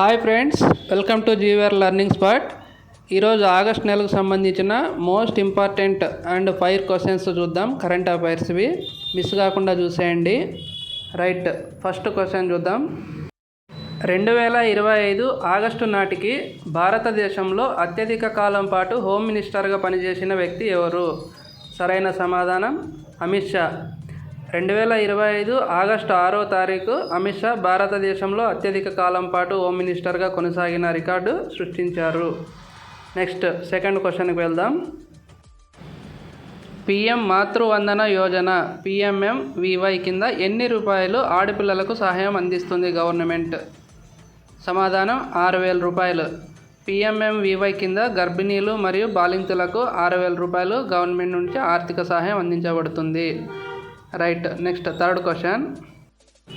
Hi friends welcome to జీవర్ learning spot. ఈరోజు August నెలకు సంబంధించిన most important and fire questions చూద్దాం కరెంట్ అఫైర్స్వి. మిస్ కాకుండా చూసేయండి. రైట్ ఫస్ట్ క్వశ్చన్ చూద్దాం. రెండు వేల ఇరవై ఐదు ఆగస్టు నాటికి భారతదేశంలో అత్యధిక కాలం పాటు హోమ్ మినిస్టర్గా పనిచేసిన వ్యక్తి ఎవరు? సరైన సమాధానం? అమిత్ షా. రెండు వేల ఇరవై ఐదు ఆగస్టు ఆరో తారీఖు అమిత్ షా భారతదేశంలో అత్యధిక కాలం పాటు హోమ్ మినిస్టర్గా కొనసాగిన రికార్డు సృష్టించారు. నెక్స్ట్ సెకండ్ క్వశ్చన్కి వెళ్దాం. పిఎం మాతృవందన యోజన పిఎంఎంవివై కింద ఎన్ని రూపాయలు ఆడపిల్లలకు సహాయం అందిస్తుంది గవర్నమెంట్? సమాధానం ఆరు వేల రూపాయలు పిఎంఎంవివై కింద గర్భిణీలు మరియు బాలింతలకు ఆరు వేల రూపాయలు గవర్నమెంట్ నుంచి ఆర్థిక సహాయం అందించబడుతుంది. Right next third question.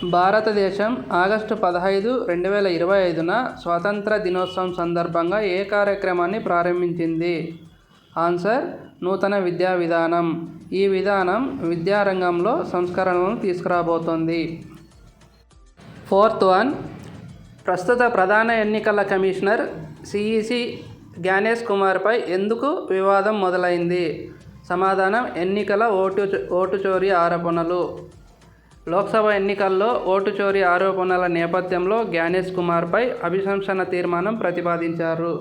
భారతదేశం ఆగస్టు పదహైదు రెండు వేల ఇరవై ఐదున స్వాతంత్ర దినోత్సవం సందర్భంగా ఏ కార్యక్రమాన్ని ప్రారంభించింది? ఆన్సర్ నూతన విద్యా విధానం. ఈ విధానం విద్యారంగంలో సంస్కరణలను తీసుకురాబోతోంది. ఫోర్త్ వన్ ప్రస్తుత ప్రధాన ఎన్నికల కమిషనర్ సిఈసి జ్ఞానేష్ కుమార్పై ఎందుకు వివాదం మొదలైంది? సమాధానం ఎన్నికల ఓటు ఓటు చోరీ ఆరోపణలు. లోక్సభ ఎన్నికల్లో ఓటు చోరీ ఆరోపణల నేపథ్యంలో జ్ఞానేష్ కుమార్పై అభిశంసన తీర్మానం ప్రతిపాదించారు.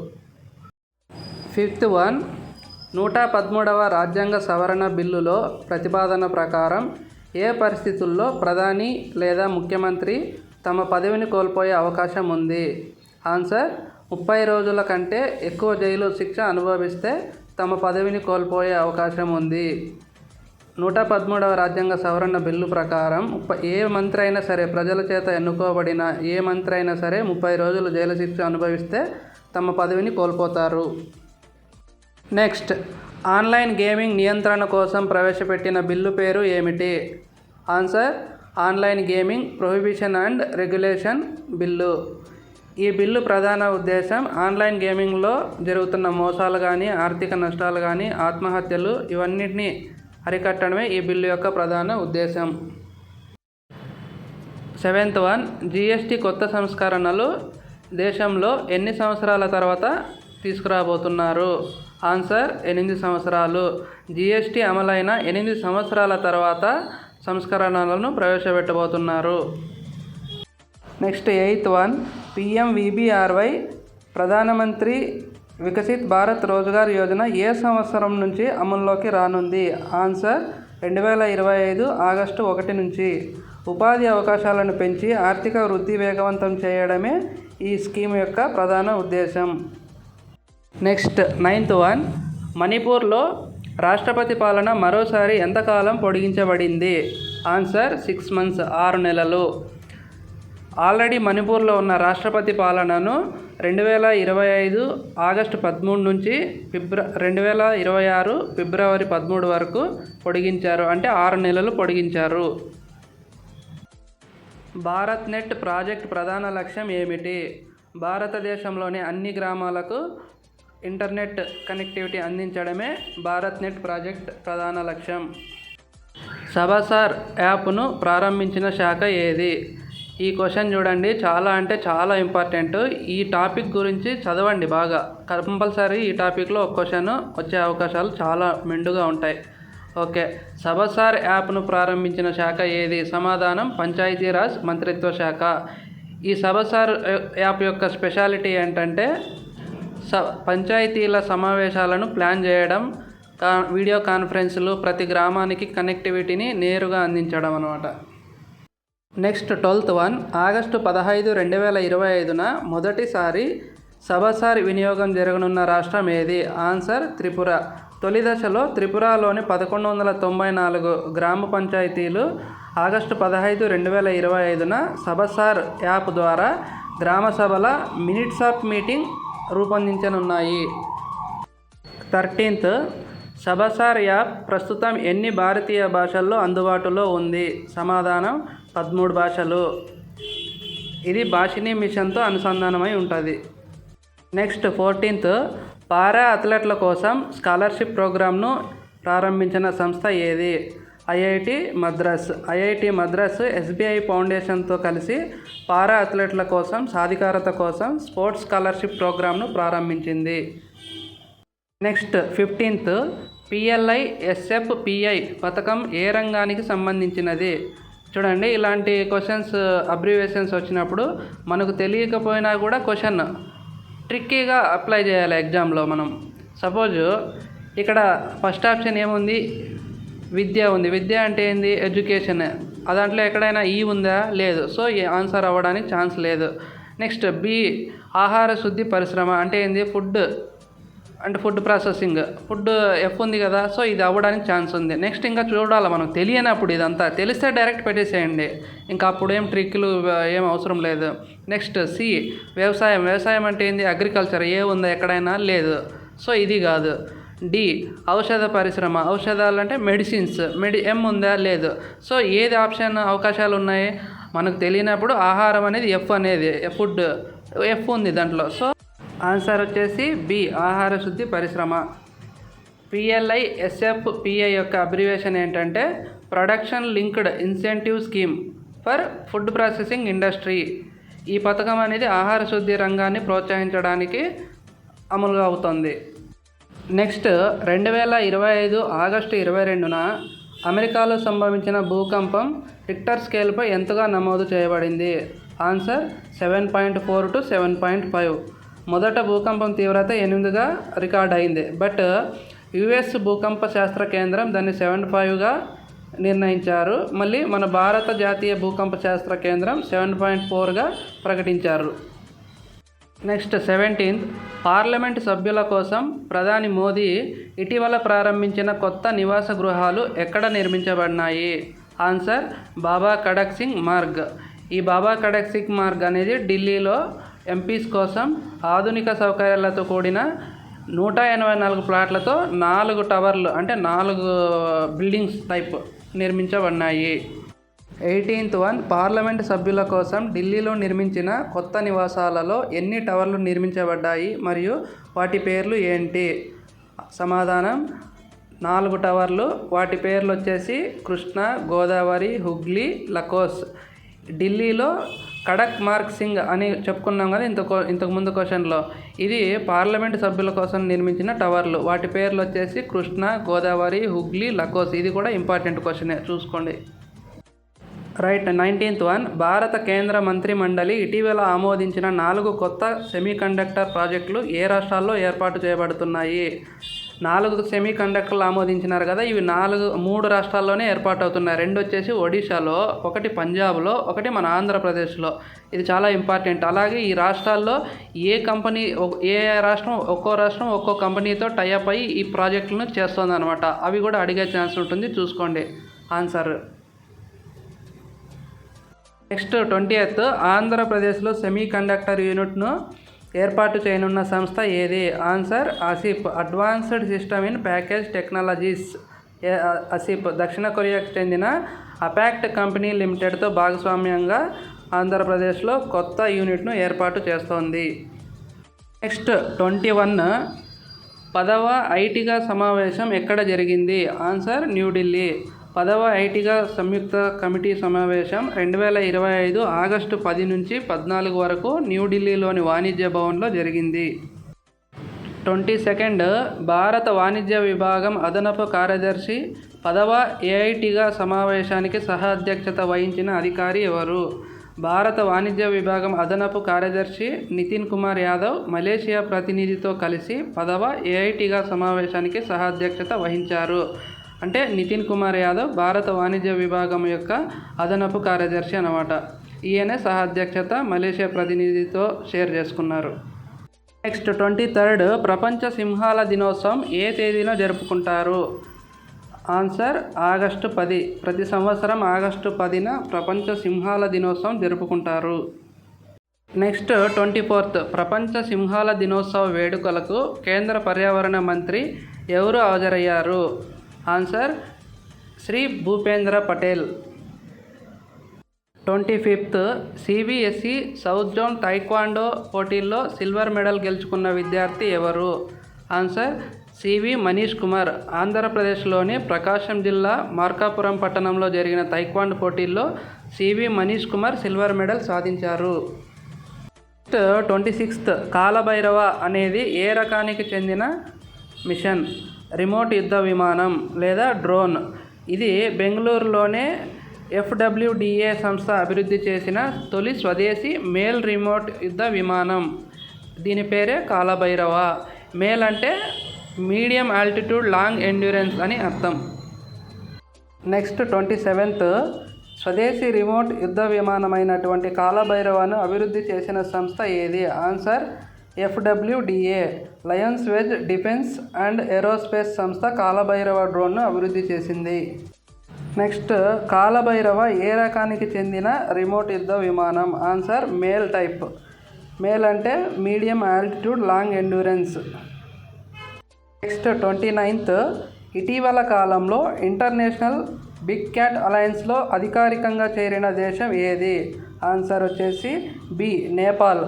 ఫిఫ్త్ వన్ నూట పదమూడవ రాజ్యాంగ సవరణ బిల్లులో ప్రతిపాదన ప్రకారం ఏ పరిస్థితుల్లో ప్రధాని లేదా ముఖ్యమంత్రి తమ పదవిని కోల్పోయే అవకాశం ఉంది? ఆన్సర్ ముప్పై రోజుల కంటే ఎక్కువ జైలు శిక్ష అనుభవిస్తే తమ పదవిని కోల్పోయే అవకాశం ఉంది. నూట పదమూడవ రాజ్యాంగ సవరణ బిల్లు ప్రకారం ఏ మంత్రి అయినా సరే ప్రజల చేత ఎన్నుకోబడిన ఏ మంత్రి అయినా సరే ముప్పై రోజులు జైలు శిక్ష అనుభవిస్తే తమ పదవిని కోల్పోతారు. నెక్స్ట్ ఆన్లైన్ గేమింగ్ నియంత్రణ కోసం ప్రవేశపెట్టిన బిల్లు పేరు ఏమిటి? Answer online gaming prohibition and regulation bill. ఈ బిల్లు ప్రధాన ఉద్దేశం ఆన్లైన్ గేమింగ్లో జరుగుతున్న మోసాలు కానీ ఆర్థిక నష్టాలు కానీ ఆత్మహత్యలు ఇవన్నిటిని అరికట్టడమే ఈ బిల్లు యొక్క ప్రధాన ఉద్దేశం. సెవెంత్ వన్ జిఎస్టి కొత్త సంస్కరణలు దేశంలో ఎన్ని సంవత్సరాల తర్వాత తీసుకురాబోతున్నారు? ఆన్సర్ ఎనిమిది సంవత్సరాలు. జిఎస్టి అమలైన ఎనిమిది సంవత్సరాల తర్వాత సంస్కరణలను ప్రవేశపెట్టబోతున్నారు. Next eighth one PMVBRY Pradhan Mantri Viksit Bharat Rozgar Yojana ఏ సంవత్సరం నుంచి అమల్లోకి రానుంది? ఆన్సర్ రెండు వేల ఇరవై ఐదు ఆగస్టు ఒకటి నుంచి. ఉపాధి అవకాశాలను పెంచి ఆర్థిక వృద్ధి వేగవంతం చేయడమే ఈ స్కీమ్ యొక్క ప్రధాన ఉద్దేశం. నెక్స్ట్ నైన్త్ వన్ మణిపూర్లో రాష్ట్రపతి పాలన మరోసారి ఎంతకాలం పొడిగించబడింది? ఆన్సర్ సిక్స్ మంత్స్ ఆరు నెలలు. ఆల్రెడీ మణిపూర్లో ఉన్న రాష్ట్రపతి పాలనను రెండు వేల ఇరవై ఐదు ఆగస్టు పదమూడు నుంచి ఫిబ్ర రెండు వేల ఇరవై ఆరు ఫిబ్రవరి పదమూడు వరకు పొడిగించారు. అంటే ఆరు నెలలు పొడిగించారు. భారత్ నెట్ ప్రాజెక్ట్ ప్రధాన లక్ష్యం ఏమిటి? భారతదేశంలోని అన్ని గ్రామాలకు ఇంటర్నెట్ కనెక్టివిటీ అందించడమే భారత్ నెట్ ప్రాజెక్ట్ ప్రధాన లక్ష్యం. సబసార్ యాప్ను ప్రారంభించిన శాఖ ఏది? ఈ క్వశ్చన్ చూడండి. చాలా అంటే చాలా ఇంపార్టెంట్. ఈ టాపిక్ గురించి చదవండి బాగా. కంపల్సరీ ఈ టాపిక్లో ఒక క్వశ్చన్ వచ్చే అవకాశాలు చాలా మెండుగా ఉంటాయి. ఓకే. సబసార్ యాప్ను ప్రారంభించిన శాఖ ఏది? సమాధానం పంచాయతీరాజ్ మంత్రిత్వ శాఖ. ఈ సబసార్ యాప్ యొక్క స్పెషాలిటీ ఏంటంటే స పంచాయతీల సమావేశాలను ప్లాన్ చేయడం కా వీడియో కాన్ఫరెన్సులు ప్రతి గ్రామానికి కనెక్టివిటీని నేరుగా అందించడం అనమాట నెక్స్ట్ ట్వెల్త్ వన్ ఆగస్టు పదహైదు రెండు వేల ఇరవై ఐదున మొదటిసారి సబసార్ వినియోగం జరగనున్న రాష్ట్రం ఏది? ఆన్సర్ త్రిపుర. తొలి దశలో త్రిపురలోని పదకొండు వందల తొంభై నాలుగు గ్రామ పంచాయతీలు ఆగస్టు పదహైదు రెండు వేల ఇరవై ఐదున సబసార్ యాప్ ద్వారా గ్రామ సభల మినిట్స్ ఆఫ్ మీటింగ్ రూపొందించనున్నాయి. థర్టీన్త్ సబసార్ యాప్ ప్రస్తుతం ఎన్ని భారతీయ భాషల్లో అందుబాటులో ఉంది? సమాధానం పదమూడు భాషలు. ఇది భాషిని మిషన్తో అనుసంధానమై ఉంటుంది. నెక్స్ట్ ఫోర్టీన్త్ పారా అథ్లెట్ల కోసం స్కాలర్షిప్ ప్రోగ్రామ్ను ప్రారంభించిన సంస్థ ఏది? IIT Madras. IIT Madras SBI ఫౌండేషన్తో కలిసి పారా అథ్లెట్ల కోసం సాధికారత కోసం స్పోర్ట్స్ స్కాలర్షిప్ ప్రోగ్రామ్ను ప్రారంభించింది. Next fifteenth PLI SF PI పథకం ఏ రంగానికి సంబంధించినది? చూడండి ఇలాంటి క్వశ్చన్స్ అబ్రివేషన్స్ వచ్చినప్పుడు మనకు తెలియకపోయినా కూడా క్వశ్చన్ ట్రిక్కీగా అప్లై చేయాలి ఎగ్జామ్లో మనం. సపోజ్ ఇక్కడ ఫస్ట్ ఆప్షన్ ఏముంది? విద్య ఉంది. విద్య అంటే ఏంది? ఎడ్యుకేషన్ దాంట్లో ఎక్కడైనా ఈ ఉందా? లేదు. సో ఈ ఆన్సర్ అవ్వడానికి ఛాన్స్ లేదు. నెక్స్ట్ బి ఆహార శుద్ధి పరిశ్రమ అంటే ఏంది? ఫుడ్ అంటే ఫుడ్ ప్రాసెసింగ్. ఫుడ్ ఎఫ్ ఉంది కదా సో ఇది అవ్వడానికి ఛాన్స్ ఉంది. నెక్స్ట్ ఇంకా చూడాలి మనకు తెలియనప్పుడు ఇదంతా. తెలిస్తే డైరెక్ట్ పెట్టేసేయండి. ఇంకా అప్పుడు ఏం ట్రిక్లు ఏం అవసరం లేదు. నెక్స్ట్ సి వ్యవసాయం. వ్యవసాయం అంటే ఏంది? అగ్రికల్చర్. ఏ ఉందా ఎక్కడైనా? లేదు. సో ఇది కాదు. డి ఔషధ పరిశ్రమ. ఔషధాలు అంటే మెడిసిన్స్. మెడి ఎం ఉందా? లేదు. సో ఏది ఆప్షన్ అవకాశాలు ఉన్నాయి? మనకు తెలియనప్పుడు ఆహారం అనేది ఎఫ్ అనేది ఫుడ్. ఎఫ్ ఉంది దాంట్లో. సో ఆన్సర్ వచ్చేసి బి ఆహార శుద్ధి పరిశ్రమ. పిఎల్ఐ ఎస్ఎఫ్ పిఐ యొక్క అబ్రివేషన్ ఏంటంటే production linked incentive scheme for food processing industry. ఈ పథకం అనేది ఆహార శుద్ధి రంగాన్ని ప్రోత్సహించడానికి అమలు అవుతుంది. నెక్స్ట్ రెండు వేల ఇరవై ఐదు ఆగస్టు ఇరవై రెండున అమెరికాలో సంభవించిన భూకంపం రిక్టర్ స్కేల్పై ఎంతగా నమోదు చేయబడింది? Answer seven point four to seven point five. మొదట భూకంపం తీవ్రత ఎనిమిదిగా రికార్డ్ అయింది. బట్ యుఎస్ భూకంప శాస్త్ర కేంద్రం దాన్ని సెవెన్ ఫైవ్గా నిర్ణయించారు. మళ్ళీ మన భారత జాతీయ భూకంప శాస్త్ర కేంద్రం సెవెన్ పాయింట్ ఫోర్గా ప్రకటించారు. నెక్స్ట్ సెవెంటీన్త్ పార్లమెంట్ సభ్యుల కోసం ప్రధాని మోదీ ఇటీవల ప్రారంభించిన కొత్త నివాస గృహాలు ఎక్కడ నిర్మించబడినాయి? ఆన్సర్ బాబా కడక్ సింగ్ మార్గ్. ఈ బాబా కడక్ సింగ్ మార్గ్ అనేది ఢిల్లీలో ఎంపీస్ కోసం ఆధునిక సౌకర్యాలతో కూడిన నూట ఎనభై నాలుగు ప్లాట్లతో నాలుగు టవర్లు అంటే నాలుగు బిల్డింగ్స్ టైప్ నిర్మించబడినాయి. ఎయిటీన్త్ వన్ పార్లమెంట్ సభ్యుల కోసం ఢిల్లీలో నిర్మించిన కొత్త నివాసాలలో ఎన్ని టవర్లు నిర్మించబడ్డాయి మరియు వాటి పేర్లు ఏంటి? సమాధానం నాలుగు టవర్లు వాటి పేర్లు వచ్చేసి కృష్ణ గోదావరి హుగ్లీ లకోస్. ఢిల్లీలో కడక్ మార్క్ సింగ్ అని చెప్పుకున్నాం కదా ఇంత ఇంతకు ముందు క్వశ్చన్లో. ఇది పార్లమెంట్ సభ్యుల కోసం నిర్మించిన టవర్లు. వాటి పేర్లు వచ్చేసి కృష్ణ గోదావరి హుగ్లీ లకోస్. ఇది కూడా ఇంపార్టెంట్ క్వశ్చనే. చూసుకోండి. రైట్. Nineteenth one. భారత కేంద్ర మంత్రి మండలి ఇటీవల ఆమోదించిన నాలుగు కొత్త సెమీకండక్టర్ ప్రాజెక్టులు ఏ రాష్ట్రాల్లో ఏర్పాటు చేయబడుతున్నాయి? నాలుగు సెమీ కండక్టర్లు ఆమోదించినారు కదా ఇవి నాలుగు మూడు రాష్ట్రాల్లోనే ఏర్పాటు అవుతున్నాయి రెండు వచ్చేసి ఒడిశాలో ఒకటి పంజాబ్లో ఒకటి మన ఆంధ్రప్రదేశ్లో. ఇది చాలా ఇంపార్టెంట్. అలాగే ఈ రాష్ట్రాల్లో ఏ కంపెనీ ఏ రాష్ట్రం ఒక్కో రాష్ట్రం ఒక్కో కంపెనీతో టైఅప్ అయ్యి ఈ ప్రాజెక్టులను చేస్తుంది అనమాట అవి కూడా అడిగే ఛాన్స్ ఉంటుంది. చూసుకోండి. ఆన్సర్. నెక్స్ట్ ట్వంటీ ఎయిత్ ఆంధ్రప్రదేశ్లో సెమీ కండక్టర్ యూనిట్ను ఏర్పాటు చేయనున్న సంస్థ ఏది? Answer ASIP advanced system in package technologies. ASIP దక్షిణ కొరియాకు చెందిన అపాక్ట్ కంపెనీ లిమిటెడ్తో భాగస్వామ్యంగా ఆంధ్రప్రదేశ్లో కొత్త యూనిట్ను ఏర్పాటు చేస్తోంది. Next twenty one. పదవ ఐటీగా సమావేశం ఎక్కడ జరిగింది? ఆన్సర్ న్యూఢిల్లీ పదవ ఐటీగా సంయుక్త కమిటీ సమావేశం రెండు వేల ఇరవై ఐదు ఆగస్టు పది నుంచి పద్నాలుగు వరకు న్యూఢిల్లీలోని వాణిజ్య భవన్లో జరిగింది. ట్వంటీ సెకండ్ భారత వాణిజ్య విభాగం అదనపు కార్యదర్శి పదవ ఏఐటిగా సమావేశానికి సహ అధ్యక్షత వహించిన అధికారి ఎవరు? భారత వాణిజ్య విభాగం అదనపు కార్యదర్శి నితిన్ కుమార్ యాదవ్ మలేషియా ప్రతినిధితో కలిసి పదవ ఏఐటిగా సమావేశానికి సహ అధ్యక్షత వహించారు. అంటే నితిన్ కుమార్ యాదవ్ భారత వాణిజ్య విభాగం యొక్క అదనపు కార్యదర్శి అనమాట ఈయనే సహాధ్యక్షత మలేషియా ప్రతినిధితో షేర్ చేసుకున్నారు. నెక్స్ట్ ట్వంటీ థర్డ్ ప్రపంచ సింహాల దినోత్సవం ఏ తేదీన జరుపుకుంటారు? ఆన్సర్ ఆగస్టు పది. ప్రతి సంవత్సరం ఆగస్టు పదిన ప్రపంచ సింహాల దినోత్సవం జరుపుకుంటారు. నెక్స్ట్ ట్వంటీ ఫోర్త్ ప్రపంచ సింహాల దినోత్సవ వేడుకలకు కేంద్ర పర్యావరణ మంత్రి ఎవరు హాజరయ్యారు? Answer Shri Bhupendra Patel. Twenty fifth CBSE south zone taekwondo పోటీల్లో సిల్వర్ మెడల్ గెలుచుకున్న విద్యార్థి ఎవరు? Answer CV Manish Kumar. ఆంధ్రప్రదేశ్లోని ప్రకాశం జిల్లా మార్కాపురం పట్టణంలో జరిగిన తైక్వాండ్ పోటీల్లో CV Manish Kumar silver medal సాధించారు. నెక్స్ట్ ట్వంటీ సిక్స్త్ కాలభైరవ అనేది ఏ రకానికి చెందిన మిషన్ రిమోట్ యుద్ధ విమానం లేదా డ్రోన్. ఇది బెంగళూరులోనే ఎఫ్డబ్ల్యూడిఏ సంస్థ అభివృద్ధి చేసిన తొలి స్వదేశీ మేల్ రిమోట్ యుద్ధ విమానం. దీని పేరే కాలభైరవ. మేల్ అంటే మీడియం ఆల్టిట్యూడ్ లాంగ్ ఎండ్యూరెన్స్ అని అర్థం. నెక్స్ట్ ట్వంటీ సెవెంత్ స్వదేశీ రిమోట్ యుద్ధ విమానమైనటువంటి కాలభైరవను అభివృద్ధి చేసిన సంస్థ ఏది? Answer FWDA lions wedge defence and aerospace సంస్థ కాలభైరవ డ్రోన్ను అభివృద్ధి చేసింది. నెక్స్ట్ కాలభైరవ ఏ రకానికి చెందిన రిమోట్ యుద్ధ విమానం? Answer MALE type. మేల్ అంటే medium altitude long endurance next twenty ninth ఇటీవల కాలంలో ఇంటర్నేషనల్ బిగ్ క్యాట్ అలయన్స్లో అధికారికంగా చేరిన దేశం ఏది? ఆన్సర్ వచ్చేసి బి నేపాల్.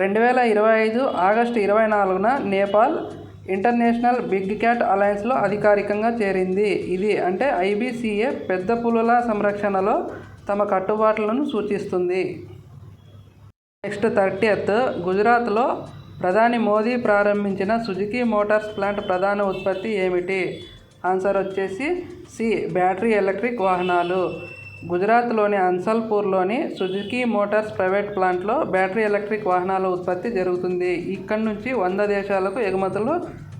రెండు వేల ఇరవై ఐదు ఆగస్టు ఇరవై నాలుగున నేపాల్ ఇంటర్నేషనల్ బిగ్ క్యాట్ అలయన్స్లో అధికారికంగా చేరింది. ఇది అంటే ఐబీసీఏ పెద్ద పులుల సంరక్షణలో తమ కట్టుబాట్లను సూచిస్తుంది. నెక్స్ట్ థర్టీయత్ గుజరాత్లో ప్రధాని మోదీ ప్రారంభించిన సుజుకి మోటార్స్ ప్లాంట్ ప్రధాన ఉత్పత్తి ఏమిటి? ఆన్సర్ వచ్చేసి సి బ్యాటరీ ఎలక్ట్రిక్ వాహనాలు. గుజరాత్లోని అన్సల్పూర్లోని సుజుకి మోటార్స్ ప్రైవేట్ ప్లాంట్లో బ్యాటరీ ఎలక్ట్రిక్ వాహనాల ఉత్పత్తి జరుగుతుంది. ఇక్కడి నుంచి వంద దేశాలకు ఎగుమతులు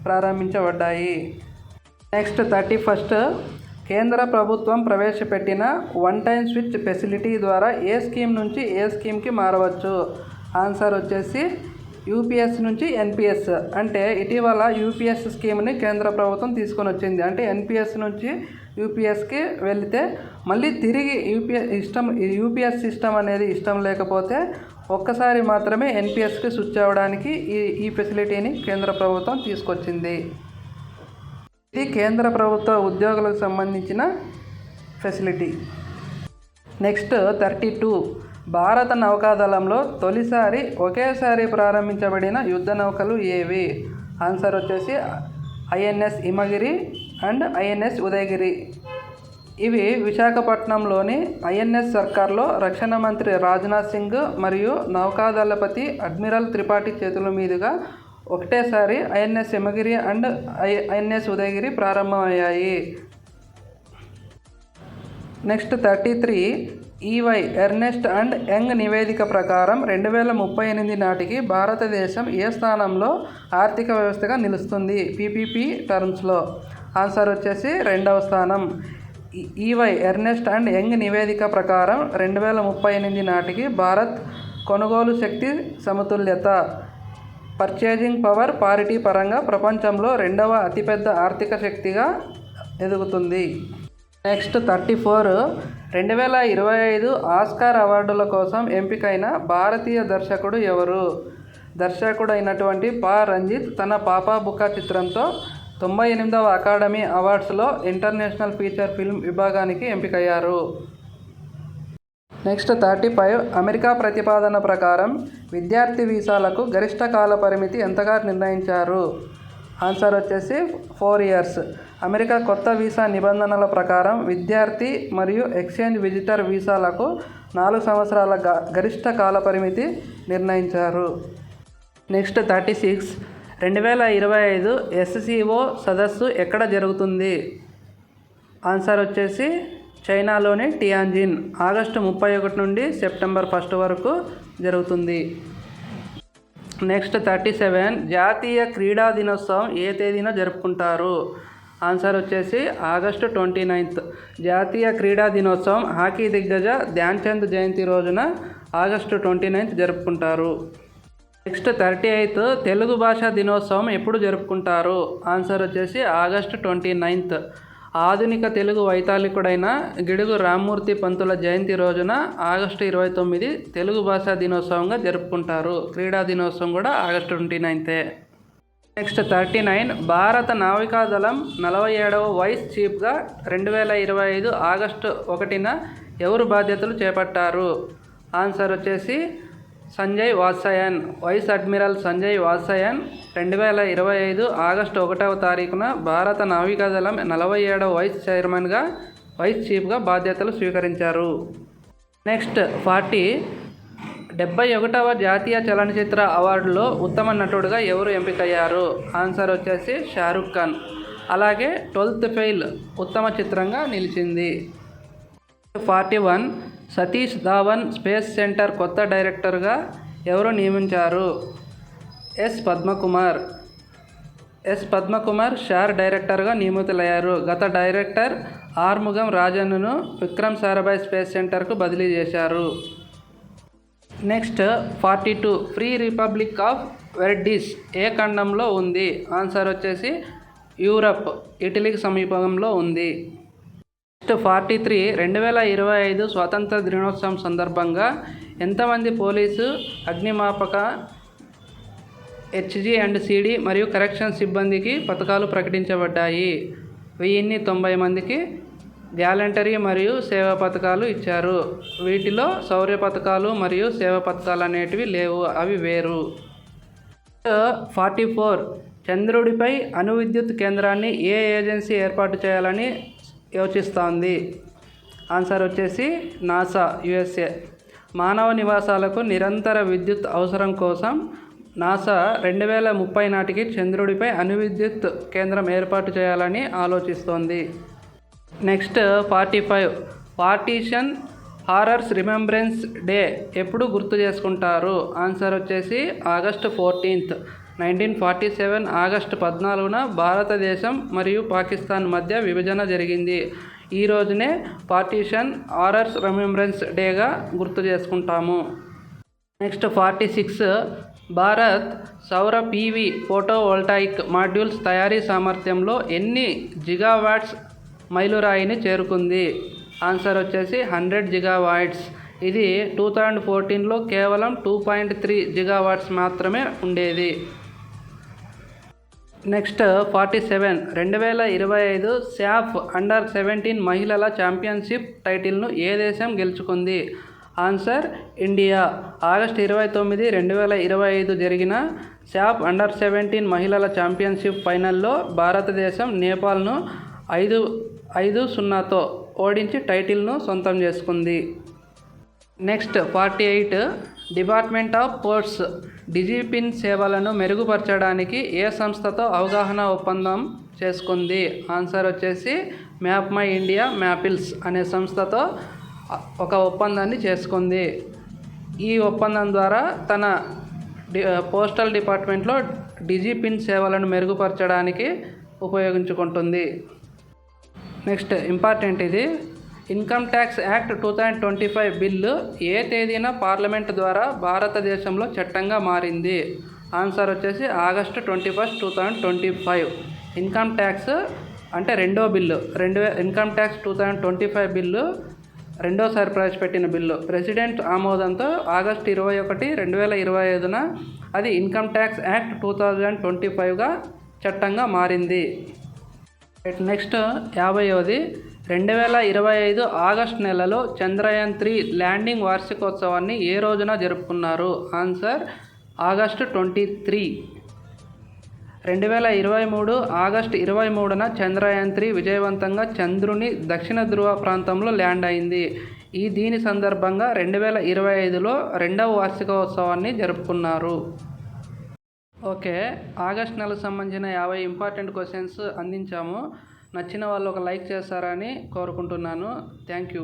ప్రారంభించబడ్డాయి. నెక్స్ట్ థర్టీ ఫస్ట్ కేంద్ర ప్రభుత్వం ప్రవేశపెట్టిన వన్ టైం స్విచ్ ఫెసిలిటీ ద్వారా ఏ స్కీమ్ నుంచి ఏ స్కీమ్కి మారవచ్చు? ఆన్సర్ వచ్చేసి యూపీఎస్ నుంచి ఎన్పిఎస్ అంటే ఇటీవల యూపీఎస్ స్కీమ్ని కేంద్ర ప్రభుత్వం తీసుకొని వచ్చింది. అంటే ఎన్పిఎస్ నుంచి యూపీఎస్కి వెళితే మళ్ళీ తిరిగి యూపీఎస్ ఇష్టం యూపీఎస్ సిస్టమ్ అనేది ఇష్టం లేకపోతే ఒక్కసారి మాత్రమే ఎన్పిఎస్కి స్విచ్ అవ్వడానికి ఈ ఈ ఫెసిలిటీని కేంద్ర ప్రభుత్వం తీసుకొచ్చింది. ఇది కేంద్ర ప్రభుత్వ ఉద్యోగులకు సంబంధించిన ఫెసిలిటీ. Next thirty two. భారత నౌకాదళంలో తొలిసారి ఒకేసారి ప్రారంభించబడిన యుద్ధ నౌకలు ఏవి? ఆన్సర్ వచ్చేసి INS Himagiri and INS Udaygiri. ఇవి విశాఖపట్నంలోని ఐఎన్ఎస్ సర్కార్లో రక్షణ మంత్రి రాజ్నాథ్ సింగ్ మరియు నౌకాదళపతి అడ్మిరల్ త్రిపాఠి చేతుల మీదుగా ఒకటేసారి INS Himagiri and I INS Udaygiri ప్రారంభమయ్యాయి. Next thirty three EY Ernst and Young నివేదిక ప్రకారం రెండు వేల ముప్పై ఎనిమిది నాటికి భారతదేశం ఏ స్థానంలో ఆర్థిక వ్యవస్థగా నిలుస్తుంది? పీపీపీ టర్మ్స్లో ఆన్సర్ వచ్చేసి రెండవ స్థానం. ఈవై ఎర్నెస్ట్ అండ్ యంగ్ నివేదిక ప్రకారం రెండు వేల ముప్పై ఎనిమిది నాటికి భారత్ కొనుగోలు శక్తి సమతుల్యత పర్చేజింగ్ పవర్ పారిటీ పరంగా ప్రపంచంలో రెండవ అతిపెద్ద ఆర్థిక శక్తిగా ఎదుగుతుంది. Next thirty four. రెండు వేల ఇరవై ఐదు ఆస్కార్ అవార్డుల కోసం ఎంపికైన భారతీయ దర్శకుడు ఎవరు? దర్శకుడు అయినటువంటి పా. రంజిత్ తన పాపా బుక్క చిత్రంతో తొంభై ఎనిమిదవ అకాడమీ అవార్డ్స్లో ఇంటర్నేషనల్ ఫీచర్ ఫిల్మ్ విభాగానికి ఎంపికయ్యారు. Next thirty five. అమెరికా ప్రతిపాదన ప్రకారం విద్యార్థి వీసాలకు గరిష్ట కాల పరిమితి ఎంతగా నిర్ణయించారు? ఆన్సర్ వచ్చేసి ఫోర్ ఇయర్స్. అమెరికా కొత్త వీసా నిబంధనల ప్రకారం విద్యార్థి మరియు ఎక్స్చేంజ్ విజిటర్ వీసాలకు నాలుగు సంవత్సరాల గ గరిష్ట కాల పరిమితి నిర్ణయించారు. Next thirty six. రెండు వేల ఇరవై ఐదు ఎస్సిఓ సదస్సు ఎక్కడ జరుగుతుంది? ఆన్సర్ వచ్చేసి చైనాలోని టియాంజిన్. ఆగస్టు ముప్పై ఒకటి నుండి సెప్టెంబర్ ఫస్ట్ వరకు జరుగుతుంది. నెక్స్ట్ థర్టీ సెవెన్ జాతీయ క్రీడా దినోత్సవం ఏ తేదీన జరుపుకుంటారు? ఆన్సర్ వచ్చేసి ఆగస్టు ట్వంటీ నైన్త్ జాతీయ క్రీడా దినోత్సవం హాకీ దిగ్గజ ధ్యాన్ చంద్ జయంతి రోజున ఆగస్టు ట్వంటీ నైన్త్ జరుపుకుంటారు. నెక్స్ట్ థర్టీ ఎయిత్ తెలుగు భాషా దినోత్సవం ఎప్పుడు జరుపుకుంటారు? ఆన్సర్ వచ్చేసి ఆగస్టు ట్వంటీ నైన్త్ ఆధునిక తెలుగు వైతాళికుడైన గిడుగు రామ్మూర్తి పంతుల జయంతి రోజున ఆగస్టు ఇరవై తొమ్మిది తెలుగు భాషా దినోత్సవంగా జరుపుకుంటారు. క్రీడా దినోత్సవం కూడా ఆగస్టు ట్వంటీ నైన్తే. నెక్స్ట్ థర్టీ నైన్ భారత నావికాదళం నలభై ఏడవ వైస్ చీఫ్గా రెండు వేల ఇరవై ఐదు ఆగస్టు ఒకటిన ఎవరు బాధ్యతలు చేపట్టారు? ఆన్సర్ వచ్చేసి సంజయ్ వాత్సాయన్ వైస్ అడ్మిరల్ సంజయ్ వాత్సాయన్ రెండు వేల ఇరవై ఐదు ఆగస్టు ఒకటవ తారీఖున భారత నావికాదళం నలభై ఏడవ వైస్ చైర్మన్గా వైస్ చీఫ్గా బాధ్యతలు స్వీకరించారు. నెక్స్ట్ ఫార్టీ డెబ్బై ఒకటవ జాతీయ చలనచిత్ర అవార్డులో ఉత్తమ నటుడుగా ఎవరు ఎంపికయ్యారు? ఆన్సర్ వచ్చేసి షారుఖ్ ఖాన్. అలాగే ట్వెల్త్ ఫెయిల్ ఉత్తమ చిత్రంగా నిలిచింది. Forty one Satish Dhawan space centre కొత్త డైరెక్టర్గా ఎవరు నియమించారు? S Padmakumar. S Padmakumar SHAR డైరెక్టర్గా నియమితులయ్యారు. గత డైరెక్టర్ ఆర్ముగం రాజన్ను విక్రమ్ సారాభాయ్ స్పేస్ సెంటర్కు బదిలీ చేశారు. Next forty two free republic of Verdes ఏ ఖండంలో ఉంది? ఆన్సర్ వచ్చేసి యూరప్ ఇటలీకి సమీపంలో ఉంది. నెక్స్ట్ ఫార్టీ త్రీ రెండు వేల ఇరవై ఐదు స్వాతంత్ర దినోత్సవం సందర్భంగా ఎంతమంది పోలీసు అగ్నిమాపక హెచ్జి అండ్ సిడి మరియు కరెక్షన్ సిబ్బందికి పథకాలు ప్రకటించబడ్డాయి. వెయ్యిన్ని తొంభై మందికి గ్యాలంటరీ మరియు సేవా పథకాలు ఇచ్చారు. వీటిలో శౌర్య పథకాలు మరియు సేవా పథకాలు అనేటివి లేవు అవి వేరు. ఫార్టీ ఫోర్ చంద్రుడిపై అణు విద్యుత్ కేంద్రాన్ని ఏ ఏజెన్సీ ఏర్పాటు చేయాలని యోచిస్తోంది. ఆన్సర్ వచ్చేసి నాసా యుఎస్ఏ. మానవ నివాసాలకు నిరంతర విద్యుత్ అవసరం కోసం నాసా రెండు వేల ముప్పై నాటికి చంద్రుడిపై అణు విద్యుత్ కేంద్రం ఏర్పాటు చేయాలని ఆలోచిస్తోంది. Next forty five. Partition horrors remembrance day ఎప్పుడు గుర్తు చేసుకుంటారు? ఆన్సర్ వచ్చేసి August fourteenth. Nineteen forty seven August పద్నాలుగున భారతదేశం మరియు పాకిస్తాన్ మధ్య విభజన జరిగింది. ఈ రోజునే పార్టీషన్ ఆరర్స్ రిమెంబరెన్స్ డేగా గుర్తు చేసుకుంటాము. నెక్స్ట్ ఫార్టీ సిక్స్ భారత్ సౌర పీవీ ఫోటోవోల్టాయిక్ మాడ్యూల్స్ తయారీ సామర్థ్యంలో ఎన్ని జిగావాట్స్ మైలురాయిని చేరుకుంది? ఆన్సర్ వచ్చేసి హండ్రెడ్ జిగావాట్స్. ఇది టూ థౌజండ్ ఫోర్టీన్లో కేవలం టూ పాయింట్ త్రీ జిగావాట్స్ మాత్రమే ఉండేది. నెక్స్ట్ ఫార్టీ సెవెన్ రెండు వేల ఇరవై ఐదు శాఫ్ అండర్ సెవెంటీన్ మహిళల ఛాంపియన్షిప్ టైటిల్ను ఏ దేశం గెలుచుకుంది? Answer India. ఆగస్ట్ ఇరవై తొమ్మిది రెండు వేల ఇరవై ఐదు జరిగిన శాఫ్ అండర్ సెవెంటీన్ మహిళల ఛాంపియన్షిప్ ఫైనల్లో భారతదేశం నేపాల్ను ఐదు ఐదు సున్నాతో ఓడించి టైటిల్ను సొంతం చేసుకుంది. Next forty eight department of ports DIGIPIN సేవలను మెరుగుపరచడానికి ఏ సంస్థతో అవగాహన ఒప్పందం చేసుకుంది? ఆన్సర్ వచ్చేసి మ్యాప్ మై ఇండియా మ్యాపిల్స్ అనే సంస్థతో ఒక ఒప్పందాన్ని చేసుకుంది. ఈ ఒప్పందం ద్వారా తన డి పోస్టల్ డిపార్ట్మెంట్లో డిజిపిన్ సేవలను మెరుగుపరచడానికి ఉపయోగించుకుంటుంది. నెక్స్ట్ ఇంపార్టెంట్ ఇది. Income tax act two thousand twenty five bill ఏ తేదీన పార్లమెంట్ ద్వారా భారతదేశంలో చట్టంగా మారింది? ఆన్సర్ వచ్చేసి August twenty first two thousand twenty five. Income tax అంటే రెండో బిల్లు. రెండు income tax two thousand twenty five bill రెండోసారి ప్రవేశపెట్టిన బిల్లు. ప్రెసిడెంట్ ఆమోదంతో ఆగస్టు ఇరవై ఒకటి రెండు వేల ఇరవై ఐదున అది income tax act two thousand twenty ఫైవ్గా చట్టంగా మారింది. నెక్స్ట్ యాభైవది రెండు వేల ఇరవై ఐదు ఆగస్ట్ నెలలో చంద్రయాన్ త్రీ ల్యాండింగ్ వార్షికోత్సవాన్ని ఏ రోజున జరుపుకున్నారు? Answer August twenty three. రెండు వేల ఇరవై మూడు ఆగస్ట్ ఇరవై మూడున చంద్రయాన్ త్రీ విజయవంతంగా చంద్రుని దక్షిణ ధృవ ప్రాంతంలో ల్యాండ్ అయింది. ఈ దీని సందర్భంగా రెండు వేల ఇరవై ఐదులో రెండవ వార్షికోత్సవాన్ని జరుపుకున్నారు. ఓకే ఆగస్ట్ నెలకు సంబంధించిన యాభై ఇంపార్టెంట్ క్వశ్చన్స్ అందించాము. నచ్చిన వాళ్ళు ఒక లైక్ చేస్తారని కోరుకుంటున్నాను. Thank you.